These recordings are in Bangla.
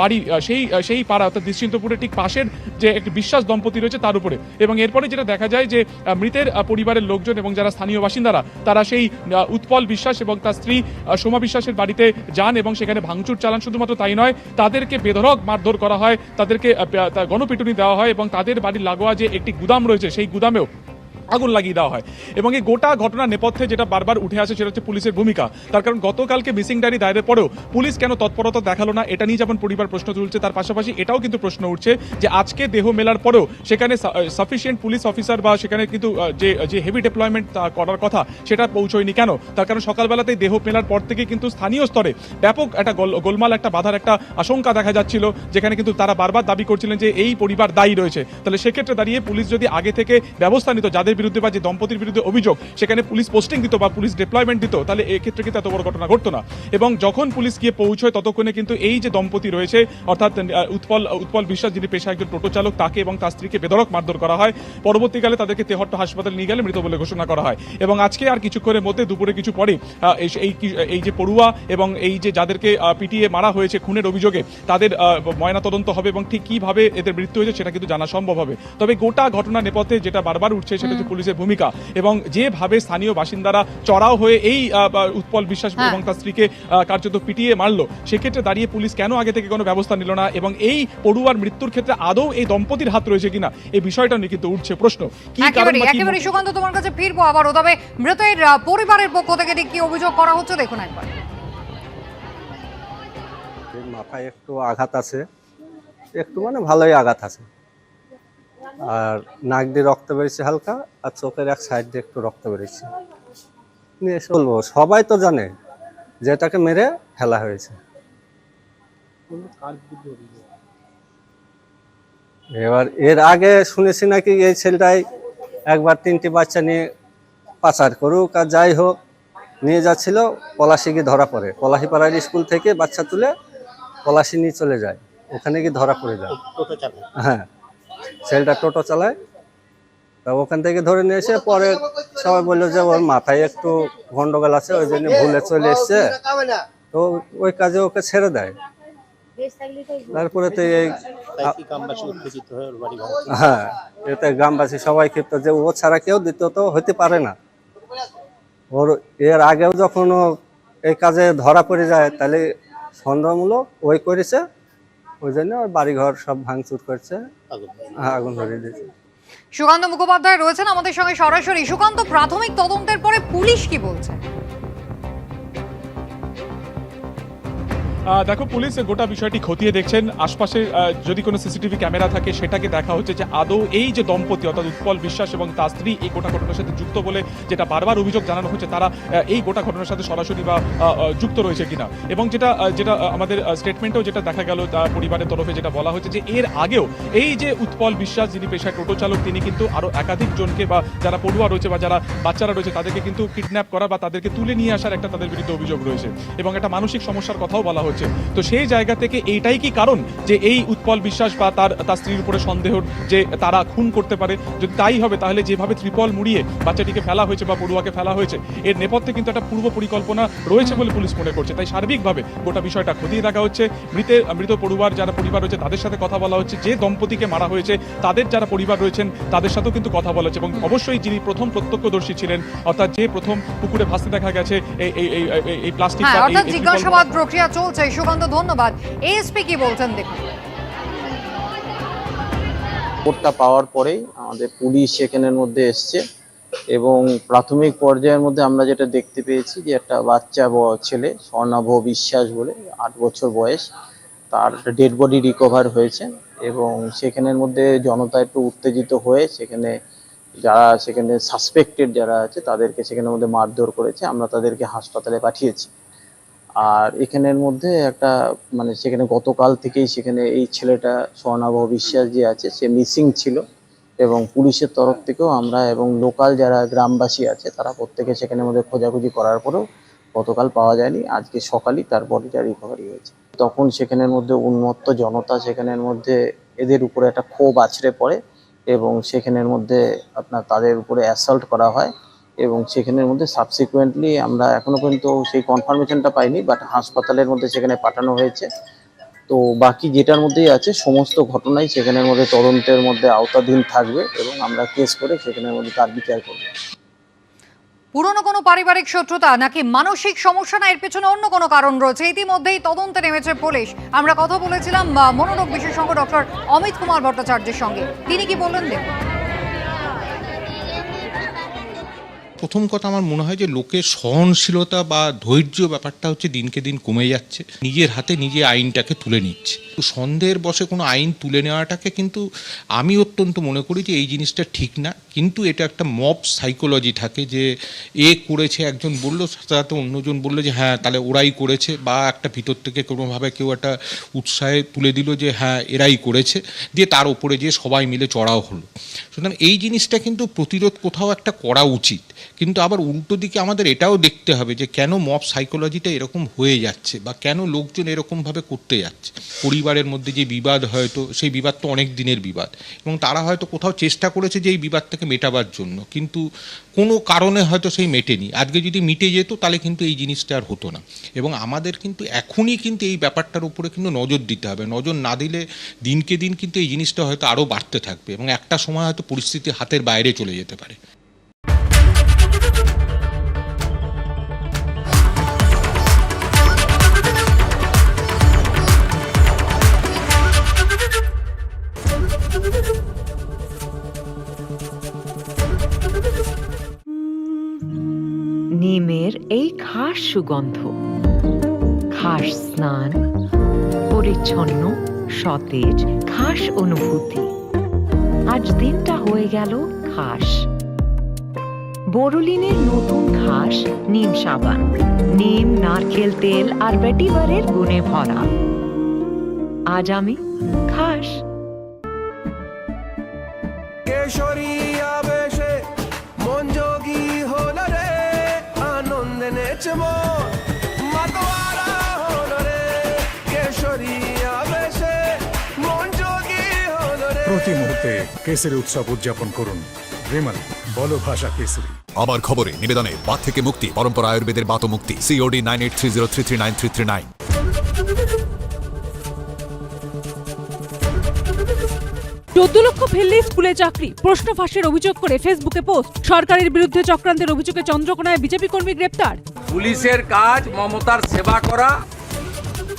বাড়ি সেই সেই পাড়া অর্থাৎ নিশ্চিন্তপুরের ঠিক পাশের যে একটি বিশ্বাস দম্পতি রয়েছে তার উপরে। এবং এরপরে যেটা দেখা যায় যে মৃতের পরিবারের লোকজন এবং যারা স্থানীয় বাসিন্দারা, তারা সেই উৎপল বিশ্বাস এবং তার স্ত্রী সোমা বিশ্বাসের বাড়িতে যান এবং সেখানে ভাঙচুর চালান। শুধুমাত্র তাই নয়, তাদেরকে বেধরক মারধর করা হয়, তাদেরকে গণপিটুনি দেওয়া হয় এবং তাদের বাড়ির লাগোয়া যে একটি গুদাম রয়েছে, সেই গুদামেও আগুন লাগিয়ে দেওয়া হয়। এবং এই গোটা ঘটনার নেপথ্যে যেটা বারবার উঠে আসে সেটা হচ্ছে পুলিশের ভূমিকা। তার কারণ গতকালকে মিসিং ডায়েরি দায়েরের পরেও পুলিশ কেন তৎপরতা দেখাল না এটা নিয়ে যেমন পরিবার প্রশ্ন তুলছে, তার পাশাপাশি এটাও কিন্তু প্রশ্ন উঠছে যে আজকে দেহ মেলার পরেও সেখানে সাফিসিয়েন্ট পুলিশ অফিসার বা সেখানে কিন্তু যে যে হেভি ডেপ্লয়মেন্ট করার কথা সেটা পৌঁছয়নি কেন? তার কারণ সকালবেলাতেই দেহ মেলার পর থেকে কিন্তু স্থানীয় স্তরে ব্যাপক একটা গোল- গোলমাল, একটা বাধার, একটা আশঙ্কা দেখা যাচ্ছিল, যেখানে কিন্তু তারা বারবার দাবি করছিলেন যে এই পরিবার দায়ী রয়েছে। তাহলে সেক্ষেত্রে দাঁড়িয়ে পুলিশ যদি আগে থেকে ব্যবস্থা নিত যাদের বিরুদ্ধে বা যে দম্পতির বিরুদ্ধে অভিযোগ, সেখানে পুলিশ পোস্টিং দিত বা পুলিশ ডিপ্লয়মেন্ট দিত, তাহলে এক্ষেত্রে কিন্তু এত বড় ঘটনা ঘটতো না। এবং যখন পুলিশ গিয়ে পৌঁছয়, ততক্ষণে কিন্তু এই যে দম্পতি রয়েছে, অর্থাৎ উৎপল উৎপল বিশ্বাস, যিনি পেশা একজন টোটো চালক, তাকে এবং তার স্ত্রীকে বেদরক মারধর করা হয়। পরবর্তীকালে তাদেরকে তেহট্ট হাসপাতালে নিয়ে গেলে মৃত বলে ঘোষণা করা হয়। এবং আজকে আর কিছুক্ষণের মধ্যে, দুপুরে কিছু পরে এই- এই যে পড়ুয়া এবং এই যে যাদেরকে পিটিয়ে মারা হয়েছে খুনের অভিযোগে, তাদের ময়না তদন্ত হবে এবং ঠিক কীভাবে এদের মৃত্যু হয়েছে সেটা কিন্তু জানা সম্ভব হবে। তবে গোটা ঘটনা নেপথ্যে যেটা বারবার উঠছে, সেটা হচ্ছে পুলিশের ভূমিকা এবং যেভাবে স্থানীয় বাসিন্দারা চড়াও হয়ে এই উৎপল বিশ্বাস হ্যাঁ। এবং তার স্ত্রীকে কার্যত পিটিয়ে মারলো সেক্ষেত্রে দাঁড়িয়ে পুলিশ কেন আগে থেকে কোনো ব্যবস্থা নিল না এবং এই পড়ুয়ার মৃত্যুর ক্ষেত্রে আদৌ এই দম্পতির হাত রয়েছে কিনা এই বিষয়টা নিয়ে কিন্তু উঠছে প্রশ্ন। কি একেবারে সুকান্ত তোমার কাছে ফিরবো আবারও তবে মৃতের পরিবারের পক্ষ থেকে কি অভিযোগ করা হচ্ছে? দেখুন একবার। মাথায় একটু আঘাত আছে একটু মানে ভালোই আঘাত আছে। আর নাক দিয়ে রক্ত বেরিয়েছে হালকা আর চোখের এক সাইড দিয়ে একটু রক্ত বেরিয়েছে নিয়ে বলব সবাই তো জানে যে এটাকে মেরে ফেলা হয়েছে। এবার এর আগে শুনেছি নাকি এই ছেলেটাই একবার তিনটি বাচ্চা নিয়ে পাচার করুক আর যাই হোক নিয়ে যাচ্ছিল পলাশি গিয়ে ধরা পড়ে। পলাশি পাড়ার স্কুল থেকে বাচ্চা তুলে পলাশি নিয়ে চলে যায়। ওখানে গিয়ে ধরা পড়ে যায়। হ্যাঁ। ছেলেটা টোটো চালায়। তা ওখান থেকে ধরে নিয়ে এসে পরে সবাই বলল যে ওর মাথায় একটু গন্ডগোল আছে ওই জন্য ভুলে চলে এসছে। তো ওই কাজে ওকে ছেড়ে দেয়। তারপরে তো এই হ্যাঁ এতে গ্রামবাসী সবাই ক্ষিপ্ত যে ও ছাড়া কেউ দ্বিতীয় তো হতে পারে না। ওর এর আগেও যখন এই কাজে ধরা পড়ে যায় তাহলে সন্দেহমূলক ওই করেছে ওই জন্য ওর বাড়িঘর সব ভাঙচুর করছে। হ্যাঁ, আগুন ধরিয়ে দিয়েছে। সুকান্ত মুখোপাধ্যায় রয়েছেন আমাদের সঙ্গে সরাসরি। সুকান্ত প্রাথমিক তদন্তের পরে পুলিশ কি বলছে? দেখো, পুলিশ গোটা বিষয়টি খতিয়ে দেখছেন। আশপাশে যদি কোনো সিসিটিভি ক্যামেরা থাকে, সেটাকে দেখা হচ্ছে যে আদৌ এই যে দম্পতি, অর্থাৎ উৎপল বিশ্বাস এবং তার স্ত্রী এই গোটা ঘটনার সাথে যুক্ত বলে যেটা বারবার অভিযোগ জানানো হচ্ছে, তারা এই গোটা ঘটনার সাথে সরাসরি বা যুক্ত রয়েছে কিনা। এবং যেটা যেটা আমাদের স্টেটমেন্টেও যেটা দেখা গেল তার পরিবারের তরফে যেটা বলা হচ্ছে যে এর আগেও এই যে উৎপল বিশ্বাস, যিনি পেশায় টোটো চালক, তিনি কিন্তু আরও একাধিক জনকে বা যারা পড়ুয়া রয়েছে বা যারা বাচ্চারা রয়েছে, তাদেরকে কিন্তু কিডন্যাপ করা বা তাদেরকে তুলে নিয়ে আসার একটা তাদের বিরুদ্ধে অভিযোগ রয়েছে। এবং একটা মানসিক সমস্যার কথাও বলা হচ্ছে তো সেই জায়গা থেকে এইটাই কি কারণ যে এই উৎপল বিশ্বাস বা তার তার স্ত্রীর উপরে সন্দেহ যে তারা খুন করতে পারে? যদি তাই হবে তাহলে যেভাবে ত্রিপল মুড়িয়ে বাচ্চাটিকে ফেলা হয়েছে বা পড়ুয়াকে ফেলা হয়েছে এর নেপথ্যে কিন্তু একটা পূর্ব পরিকল্পনা রয়েছে বলে পুলিশ মনে করছে। তাই সার্বিকভাবে গোটা বিষয়টা খতিয়ে দেখা হচ্ছে। মৃতের মৃত পড়ুয়ার যারা পরিবার রয়েছে তাদের সাথে কথা বলা হচ্ছে। যে দম্পতিকে মারা হয়েছে তাদের যারা পরিবার রয়েছেন তাদের সাথেও কিন্তু কথা বলা হচ্ছে এবং অবশ্যই যিনি প্রথম প্রত্যক্ষদর্শী ছিলেন অর্থাৎ যে প্রথম পুকুরে ভাসতে দেখা গেছে এই প্লাস্টিক হ্যাঁ অর্থাৎ জিজ্ঞাসাবাদ প্রক্রিয়া চলছে। সুকান্ত, ধন্যবাদ। এএসপি কি বলছেন দেখুন। খবরটা পাওয়ার পরেই আমাদের পুলিশ সেখানের মধ্যে এসছে এবং প্রাথমিক পর্যায়ের মধ্যে আমরা যেটা দেখতে পেয়েছি যে একটা বাচ্চা ছেলে, স্বর্ণাভ বিশ্বাস বলে, আট বছর বয়স, তার ডেড বডি রিকভার হয়েছে এবং সেখানের মধ্যে জনতা একটু উত্তেজিত হয়ে সেখানে যারা সেখানে সাসপেক্টেড যারা আছে তাদেরকে সেখানের মধ্যে মারধর করেছে, আমরা তাদেরকে হাসপাতালে পাঠিয়েছি। আর এখানের মধ্যে একটা মানে সেখানে গতকাল থেকেই সেখানে এই ছেলেটা স্বর্ণাভ বিশ্বাস যে আছে, সে মিসিং ছিল এবং পুলিশের তরফ থেকেও আমরা এবং লোকাল যারা গ্রামবাসী আছে, তারা প্রত্যেকে সেখানের মধ্যে খোঁজাখুঁজি করার পরেও গতকাল পাওয়া যায়নি। আজকে সকালই তার বডিটা রিকভারি হয়েছে। তখন সেখানের মধ্যে উন্মত্ত জনতা, সেখানের মধ্যে এদের উপরে একটা ক্ষোভ আছড়ে পড়ে এবং সেখানের মধ্যে আপনার তাদের উপরে অ্যাসাল্ট করা হয়। এবং সেখানের মধ্যে সাবসিকুয়েন্টলি আমরা এখনও পর্যন্ত সেই কনফার্মেশনটা পাইনি বাট হাসপাতালের মধ্যে সেখানে পাঠানো হয়েছে। তো বাকি যেটার মধ্যেই আছে, সমস্ত ঘটনাই সেখানের মধ্যে তদন্তের মধ্যে আওতাধীন থাকবে এবং আমরা কেস করে সেখানের মধ্যে তার বিচার করব। পুরনো কোনো পারিবারিক শত্রুতা নাকি মানসিক সমস্যা না, এর পেছনে অন্য কোনো কারণ রয়েছে? ইতিমধ্যেই তদন্তে নেমেছে পুলিশ। আমরা কথা বলেছিলাম মনোরোগ বিশেষজ্ঞ ডক্টর অমিত কুমার ভট্টাচার্যের সঙ্গে। তিনি কি বললেন, দেখুন। প্রথম কথা আমার মনে হয় যে লোকের সহনশীলতা বা ধৈর্য ব্যাপারটা হচ্ছে দিনকে দিন কমে যাচ্ছে। নিজের হাতে নিজে আইনটাকে তুলে নিচ্ছে। সন্দেহের বসে কোনো আইন তুলে নেওয়াটাকে কিন্তু আমি অত্যন্ত মনে করি যে এই জিনিসটা ঠিক না। কিন্তু এটা একটা মব সাইকোলজি থাকে যে এ করেছে, একজন বলল, সাথে অন্যজন বলল যে হ্যাঁ তাহলে ওরাই করেছে বা একটা ভিতর থেকে কোনোভাবে কেউ একটা উৎসাহে তুলে দিল যে হ্যাঁ এরাই করেছে। দিয়ে তার উপরে যে সবাই মিলে চড়াও হলো। সুতরাং এই জিনিসটা কিন্তু প্রতিরোধ কোথাও একটা করা উচিত। কিন্তু আবার উল্টো দিকে আমাদের এটাও দেখতে হবে যে কেন মব সাইকোলজিটা এরকম হয়ে যাচ্ছে বা কেন লোকজন এরকমভাবে করতে যাচ্ছে। পরিবারের মধ্যে যে বিবাদ হয়তো, সেই বিবাদ তো অনেক দিনের বিবাদ। এবং তারা হয়তো কোথাও চেষ্টা করেছে যে এই বিবাদটাকে মেটাবার জন্য, কিন্তু কোনো কারণে হয়তো সেই মেটেনি। আজকে যদি মিটে যেত, তাহলে কিন্তু এই জিনিসটা আর হতো না। এবং আমাদের কিন্তু এখনই কিন্তু এই ব্যাপারটার উপরে কিন্তু নজর দিতে হবে। নজর না দিলে দিনকে দিন কিন্তু এই জিনিসটা হয়তো আরও বাড়তে থাকবে এবং একটা সময় হয়তো পরিস্থিতি হাতের বাইরে চলে যেতে পারে। খাস সুগন্ধ, খাস স্নান, পরিচ্ছন্ন, সতেজ, খাস অনুভূতি। আজ দিনটা হয়ে গেল খাস। বোরোলিনের নতুন খাস নিম সাবান, নিম, নারকেল তেল আর বেটিবারের গুণে ভরা। আজ আমি খাস। কেশরী কেসরি উৎসব উদযাপন করুন। বিমল বলো ভাষা কেসরি। আমার খবরে নিবেদনে বাত থেকে মুক্তি পরম্পরা আয়ুর্বেদের বাত মুক্তি। COD nine eight three zero three three nine three three nine চোদ্দ লক্ষ ফেললে স্কুলে চাকরি প্রশ্ন ফাঁসের অভিযোগ করে ফেসবুকে পোস্ট সরকারের বিরুদ্ধে চক্রান্তের অভিযোগে চন্দ্রকোনায় বিজেপি কর্মী গ্রেপ্তার। পুলিশের কাজ মমতার সেবা করা।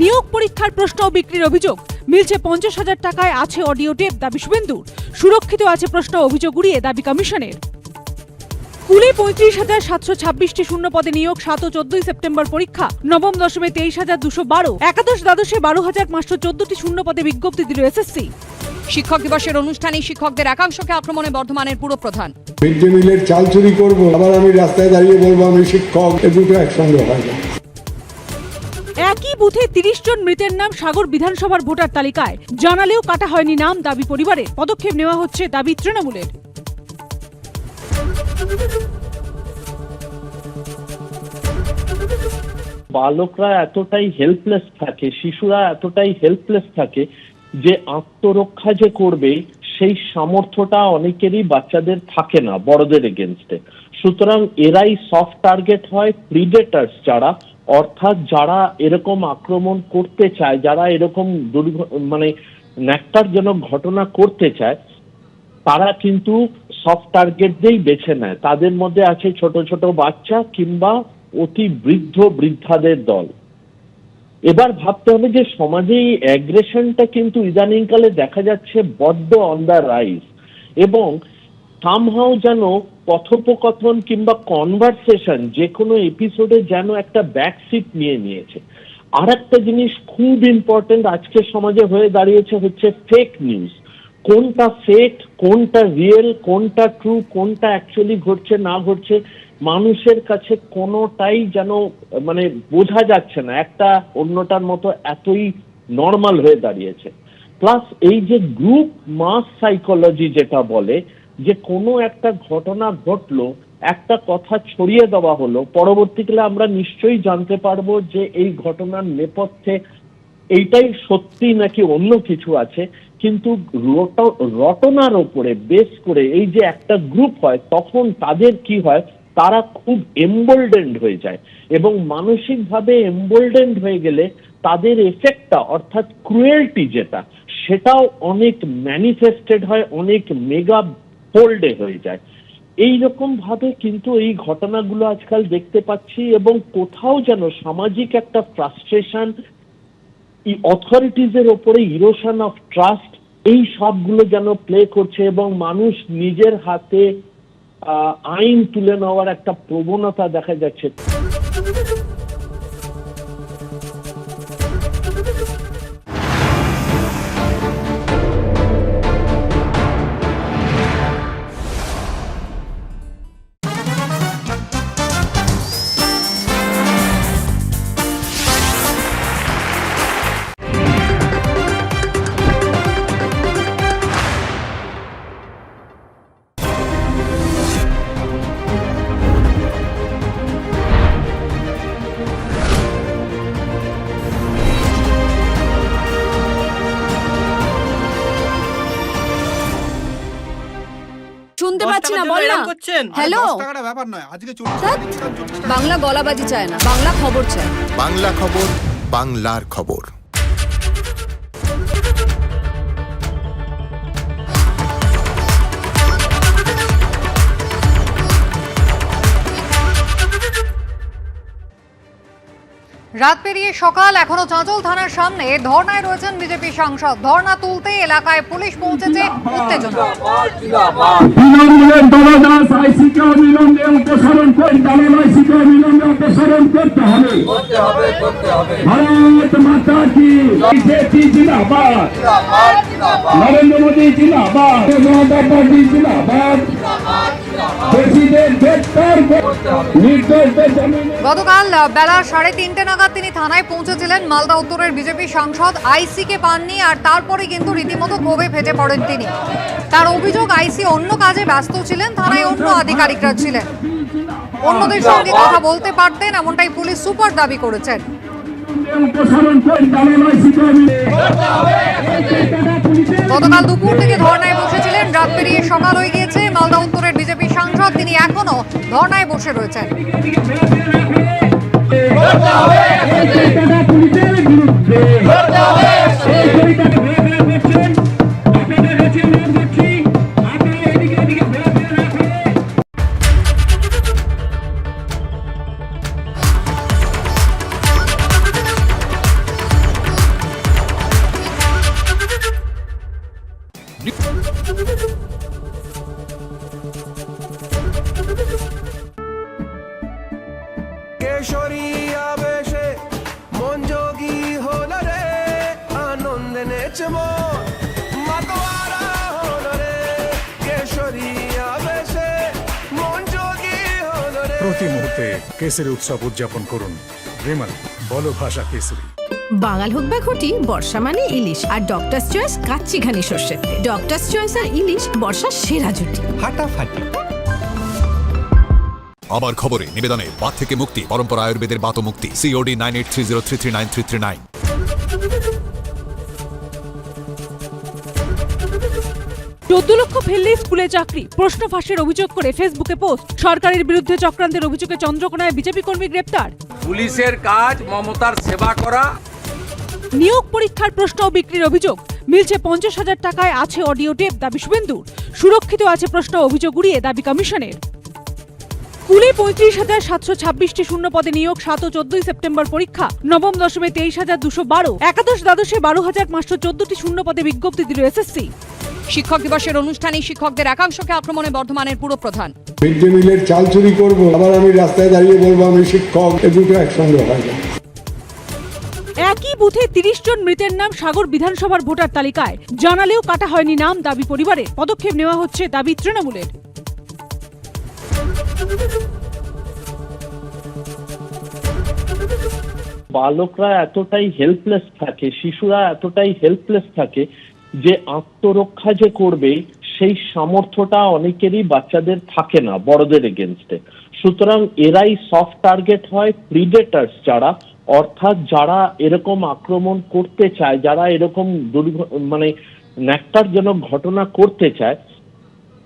নিয়োগ পরীক্ষার প্রশ্ন ও বিক্রির অভিযোগ মিলছে পঞ্চাশ হাজার টাকায় আছে অডিও টেপ দাবি শুভেন্দুর। সুরক্ষিত আছে প্রশ্ন অভিযোগ উড়িয়ে দাবি কমিশনের। স্কুলে পঁয়ত্রিশ হাজার সাতশো ছাব্বিশটি শূন্য পদে নিয়োগ সাত ও চোদ্দই সেপ্টেম্বর পরীক্ষা। নবম দশমে তেইশ হাজার দুশো বারো। একাদশ দ্বাদশে বারো হাজার পাঁচশো চোদ্দটি শূন্য পদে বিজ্ঞপ্তি দিল এসএসসি। শিক্ষক দিবসের অনুষ্ঠানে শিক্ষকদের একাংশকে আক্রমণে বর্ধমানের পুরপ্রধান মিড ডে মিলের চাল চুরি করব আবার আমি রাস্তায় দাঁড়িয়ে বলব আমি শিক্ষক এ দুটো একসঙ্গে হয় না। বুথে তিরিশ জন মৃতের নাম সাগর বিধানসভার ভোটার তালিকায়। জানালেও কাটা হয়নি নাম দাবি পরিবারের পদক্ষেপ নেওয়া হচ্ছে দাবি তৃণমূলের। বালকরা এতটাই হেল্পলেস থাকে, শিশুরা এতটাই হেল্পলেস থাকে যে আত্মরক্ষা যে করবে, সেই সামর্থ্যটা অনেকেরই বাচ্চাদের থাকে না, বড়দের এগেনস্টে সুতরাং এরাই সফট টার্গেট হয় প্রিডেটার্স যারা অর্থাৎ যারা এরকম আক্রমণ করতে চায়, যারা এরকম মানে ন্যাক্তারজনক ঘটনা করতে চায়, তারা কিন্তু সফট টার্গেটদেরই বেছে নেয়। তাদের মধ্যে আছে ছোট ছোট বাচ্চা কিংবা অতি বৃদ্ধ বৃদ্ধাদের দল। এবার ভাবতে হবে যে সমাজে এই অ্যাগ্রেশনটা কিন্তু ইদানিংকালে দেখা যাচ্ছে বড্ড অন দ্য রাইজ এবং সামহাও যেন কথোপকথন কিংবা কনভারসেশন যে কোনো এপিসোডে যেন একটা ব্যাকসিট নিয়ে নিয়েছে। আর একটা জিনিস খুব ইম্পর্টেন্ট আজকের সমাজে হয়ে দাঁড়িয়েছে হচ্ছে ফেক নিউজ কোনটা ফেক কোনটা রিয়েল কোনটা ট্রু কোনটা অ্যাকচুয়ালি ঘটছে, না ঘটছে, মানুষের কাছে কোনোটাই যেন মানে বোঝা যাচ্ছে না। একটা অন্যটার মতো এতই নর্মাল হয়ে দাঁড়িয়েছে। প্লাস এই যে গ্রুপ মাস সাইকোলজি যেটা বলে যে কোনো একটা ঘটনা ঘটলো, একটা কথা ছড়িয়ে দেওয়া হলো, পরবর্তীকালে আমরা নিশ্চয়ই জানতে পারব যে এই ঘটনার নেপথ্যে এইটাই সত্যি নাকি অন্য কিছু আছে। কিন্তু রটনার ওপরে বেস করে এই যে একটা গ্রুপ হয়, তখন তাদের কি হয়? তারা খুব এম্বোল্ডেন্ড হয়ে যায় এবং মানসিকভাবে এম্বোল্ডেন্ড হয়ে গেলে তাদের এফেক্টটা অর্থাৎ ক্রুয়েলটি যেটা, সেটাও অনেক ম্যানিফেস্টেড হয়, অনেক মেগা ফোল্ডে হয়ে যায়। এই রকম ভাবে কিন্তু এই ঘটনাগুলো আজকাল দেখতে পাচ্ছি এবং কোথাও যেন সামাজিক একটা ফ্রাস্ট্রেশন অথরিটিজের ওপরে ইরোশন অফ ট্রাস্ট এই সবগুলো যেন প্লে করছে এবং মানুষ নিজের হাতে আইন তুলে নেওয়ার একটা প্রবণতা দেখা যাচ্ছে। না বল না। হ্যালো। ব্যাপার নয়। আজকে বাংলা গলাবাজি চায় না বাংলা খবর চায়। বাংলা খবর বাংলার খবর। রাত পেরিয়ে সকাল এখনও চাঁচল থানার সামনে ধর্নায় রয়েছেন বিজেপি সাংসদ। ধর্না তুলতে এলাকায় পুলিশ পৌঁছেছে উত্তেজনা। নরেন্দ্র মোদী জিন্দাবাদ। মমতা জিন্দাবাদ প্রেসিডেন্ট গতকাল বেলা সাড়ে তিনটে নাগাদ তিনি থানায় পৌঁছেছিলেন। মালদা উত্তরের বিজেপি সাংসদ আইসিকে পাননি আর তারপরে কিন্তু রীতিমতো ক্ষোভে ফেটে পড়েন তিনি। তার অভিযোগ, আইসি অন্য কাজে ব্যস্ত ছিলেন, থানায় অন্য আধিকারিকরা ছিলেন। অন্যদের সঙ্গে কথা বলতে পারতেন, এমনটাই পুলিশ সুপার দাবি করেছেন। গতকাল দুপুর থেকে ধর্নায় বসেছিলেন রাত পেরিয়ে সকাল হয়ে গিয়েছে। মালদা উত্তরের বিজেপি সাংসদ তিনি এখনও ধর্নায় বসে রয়েছেন। পুলিশের বিরুদ্ধে। কেসরি উৎসব উদযাপন করুন। বলো ভাষা কেসরি। বাঙাল হোক বা ঘটি বর্ষা মানে ইলিশ। আর ডক্টর চয়েস কাচ্চি ঘানি সর্ষের ডক্টর চয়েস আর ইলিশ বর্ষা সেরা জুটি। ফাটাফাটি। আমার খবরে নিবেদনে বাদ থেকে মুক্তি পরম্পরা আয়ুর্বেদের বাত মুক্তি COD nine eight three zero three three nine three three nine চোদ্দ লক্ষ ফেললে স্কুলে চাকরি। প্রশ্ন ফাঁসের অভিযোগ করে ফেসবুকে পোস্ট। সরকারের বিরুদ্ধে চক্রান্তের অভিযোগে চন্দ্রকোনায় বিজেপি কর্মী গ্রেপ্তার। পুলিশের কাজ মমতার সেবা করা। নিয়োগ পরীক্ষার প্রশ্ন বিক্রির অভিযোগ। মিলছে পঞ্চাশ হাজার টাকায় আছে অডিও টেপ দাবি শুভেন্দুর। সুরক্ষিত আছে প্রশ্ন অভিযোগ উড়িয়ে দাবি কমিশনের। স্কুলে পঁয়ত্রিশ হাজার সাতশো ছাব্বিশটি শূন্য পদে নিয়োগ সাত ও চোদ্দই সেপ্টেম্বর পরীক্ষা। নবম দশমে তেইশ হাজার দুশো বারো। একাদশ দ্বাদশে বারো হাজার পাঁচশো চোদ্দটি শূন্য পদে বিজ্ঞপ্তি দিল এসএসসি। শিক্ষক দিবসের অনুষ্ঠানে শিক্ষকদের একাংশকে আক্রমণে বর্ধমানের পুরপ্রধান মিড ডে মিলের চাল চুরি করব আবার আমি রাস্তায় দাঁড়িয়ে বলব আমি শিক্ষক এ দুটো একসঙ্গে হয় না। একই বুথে তিরিশ জন মৃতের নাম সাগর বিধানসভার ভোটার তালিকায়। জানালেও কাটা হয়নি নাম দাবি পরিবারে। পদক্ষেপ নেওয়া হচ্ছে দাবি তৃণমূলের। বালকরা এতটাই হেল্পলেস থাকে শিশুরা এতটাই হেল্পলেস থাকে যে আত্মরক্ষা যে করবে, সেই সামর্থ্যটা অনেকেরই বাচ্চাদের থাকে না, বড়দের এগেনস্টে সুতরাং এরাই সফট টার্গেট হয় প্রিডেটার্স যারা, অর্থাৎ যারা এরকম আক্রমণ করতে চায়, যারা এরকম মানে ন্যাক্তারজনক ঘটনা করতে চায়,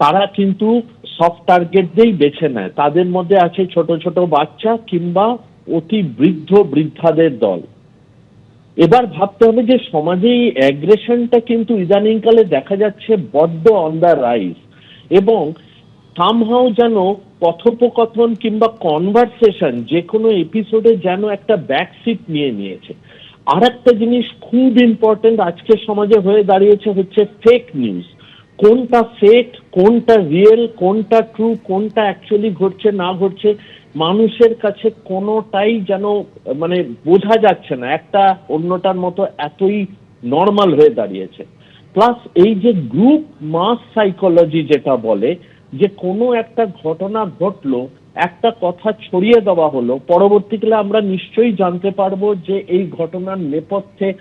তারা কিন্তু সফট টার্গেটদেরই বেছে নেয়। তাদের মধ্যে আছে ছোট ছোট বাচ্চা কিংবা অতি বৃদ্ধ বৃদ্ধাদের দল। এবার ভাবতে হবে যে সমাজে এই অ্যাগ্রেশনটা কিন্তু ইদানিংকালে দেখা যাচ্ছে বড্ড অন দ্য রাইজ এবং সামহাও যেন কথোপকথন কিংবা কনভারসেশন যে কোনো এপিসোডে যেন একটা ব্যাকসিট নিয়ে নিয়েছে। আর একটা জিনিস খুব ইম্পর্টেন্ট আজকের সমাজে হয়ে দাঁড়িয়েছে হচ্ছে ফেক নিউজ কোনটা ফেক কোনটা রিয়েল কোনটা ট্রু কোনটা অ্যাকচুয়ালি ঘটছে, না ঘটছে মানুষের কাছে কোনোটাই যেন মানে বোঝা যাচ্ছে না, একটা অন্যটার মতো এতই নর্মাল হয়ে দাঁড়িয়েছে। প্লাস এই যে গ্রুপ মাস সাইকোলজি যেটা বলে, যে কোনো একটা ঘটনা ঘটলো, একটা কথা ছড়িয়ে দেওয়া হলো, পরবর্তীকালে আমরা নিশ্চয়ই জানতে পারব যে এই ঘটনার নেপথ্যে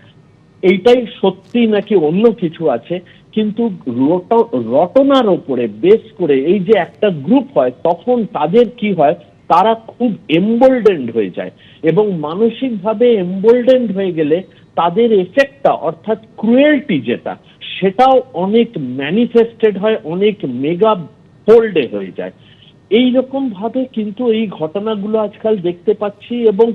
এইটাই সত্যি নাকি অন্য কিছু আছে। কিন্তু রট- রটনার ওপরে বেস করে এই যে একটা গ্রুপ হয়, তখন তাদের কি হয়? তারা খুব এম্বোল্ডেন্ড হয়ে যায় এবং মানসিকভাবে এম্বোল্ডেন্ড হয়ে গেলে তাদের এফেক্টটা অর্থাৎ ক্রুয়েলটি যেটা, সেটাও অনেক ম্যানিফেস্টেড হয়, অনেক মেগা ফোল্ডে হয়ে যায়। এই রকম ভাবে কিন্তু এই ঘটনাগুলো আজকাল দেখতে পাচ্ছি এবং